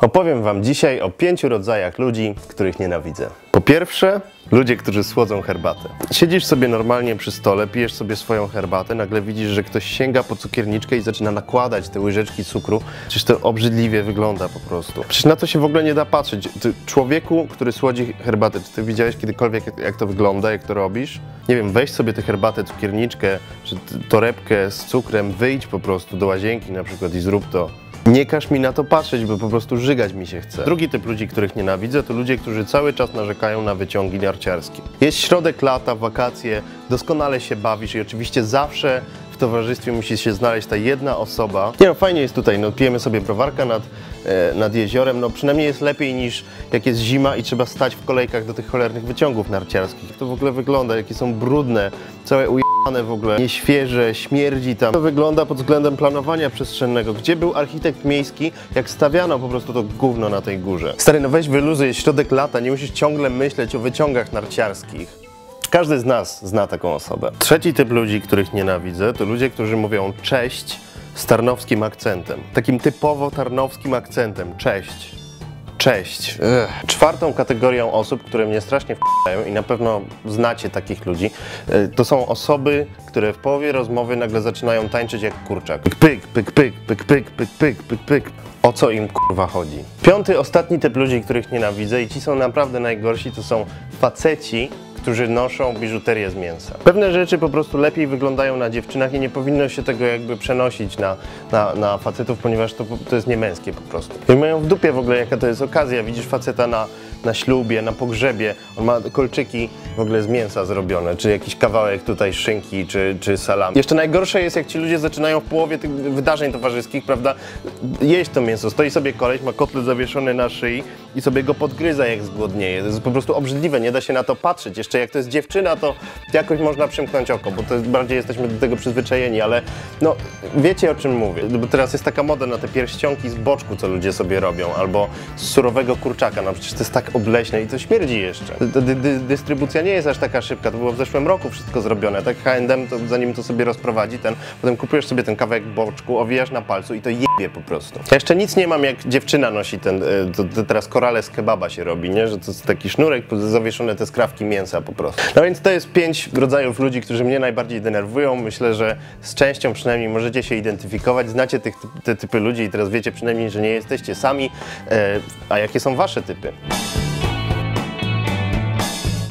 Opowiem Wam dzisiaj o pięciu rodzajach ludzi, których nienawidzę. Po pierwsze, ludzie, którzy słodzą herbatę. Siedzisz sobie normalnie przy stole, pijesz sobie swoją herbatę, nagle widzisz, że ktoś sięga po cukierniczkę i zaczyna nakładać te łyżeczki cukru. Przecież to obrzydliwie wygląda po prostu. Przecież na to się w ogóle nie da patrzeć. Ty, człowieku, który słodzi herbatę, czy ty widziałeś kiedykolwiek, jak, to wygląda, jak to robisz? Nie wiem, weź sobie tę herbatę, cukierniczkę, czy torebkę z cukrem, wyjdź po prostu do łazienki na przykład i zrób to. Nie każ mi na to patrzeć, bo po prostu żygać mi się chce. Drugi typ ludzi, których nienawidzę, to ludzie, którzy cały czas narzekają na wyciągi narciarskie. Jest środek lata, wakacje, doskonale się bawisz i oczywiście zawsze w towarzystwie musi się znaleźć ta jedna osoba. Nie no, fajnie jest tutaj, no pijemy sobie browarka nad, e, nad jeziorem, no przynajmniej jest lepiej niż jak jest zima i trzeba stać w kolejkach do tych cholernych wyciągów narciarskich. Jak to w ogóle wygląda, jakie są brudne, całe w ogóle, nieświeże, śmierdzi tam. To wygląda pod względem planowania przestrzennego. Gdzie był architekt miejski, jak stawiano po prostu to gówno na tej górze? Stary, no weź wyluzuj, jest środek lata, nie musisz ciągle myśleć o wyciągach narciarskich. Każdy z nas zna taką osobę. Trzeci typ ludzi, których nienawidzę, to ludzie, którzy mówią cześć z tarnowskim akcentem. Takim typowo tarnowskim akcentem. Cześć. Cześć. Ech. Czwartą kategorią osób, które mnie strasznie wpadają i na pewno znacie takich ludzi, e, to są osoby, które w połowie rozmowy nagle zaczynają tańczyć jak kurczak. Pyk, pyk, pyk, pyk, pyk, pyk, pyk, pyk, pyk. O co im kurwa chodzi? Piąty, ostatni typ ludzi, których nienawidzę i ci są naprawdę najgorsi, to są faceci, którzy noszą biżuterię z mięsa. Pewne rzeczy po prostu lepiej wyglądają na dziewczynach i nie powinno się tego jakby przenosić na, na, na facetów, ponieważ to, to jest niemęskie po prostu. I mają w dupie w ogóle jaka to jest okazja. Widzisz faceta na, na ślubie, na pogrzebie, on ma kolczyki w ogóle z mięsa zrobione, czy jakiś kawałek tutaj szynki, czy, czy salami. Jeszcze najgorsze jest, jak ci ludzie zaczynają w połowie tych wydarzeń towarzyskich, prawda, jeść to mięso. Stoi sobie koleś, ma kotlet zawieszony na szyi i sobie go podgryza jak zgłodnieje. To jest po prostu obrzydliwe, nie da się na to patrzeć. Jeszcze jak to jest dziewczyna, to jakoś można przymknąć oko, bo to bardziej jesteśmy do tego przyzwyczajeni, ale no, wiecie o czym mówię. Bo teraz jest taka moda na te pierścionki z boczku, co ludzie sobie robią, albo z surowego kurczaka, no przecież to jest tak obleśne i to śmierdzi jeszcze. Dy, dy, dy, dystrybucja nie jest aż taka szybka, to było w zeszłym roku wszystko zrobione, tak H&M, to zanim to sobie rozprowadzi, ten, potem kupujesz sobie ten kawałek boczku, owijasz na palcu i to jebie po prostu. Ja jeszcze nic nie mam, jak dziewczyna nosi ten, y, to, to teraz korale z kebaba się robi, nie? Że to jest taki sznurek, zawieszone te skrawki mięsa po prostu. No więc to jest pięć rodzajów ludzi, którzy mnie najbardziej denerwują. Myślę, że z częścią przynajmniej możecie się identyfikować, znacie tych, te typy ludzi i teraz wiecie przynajmniej, że nie jesteście sami. E, a jakie są wasze typy?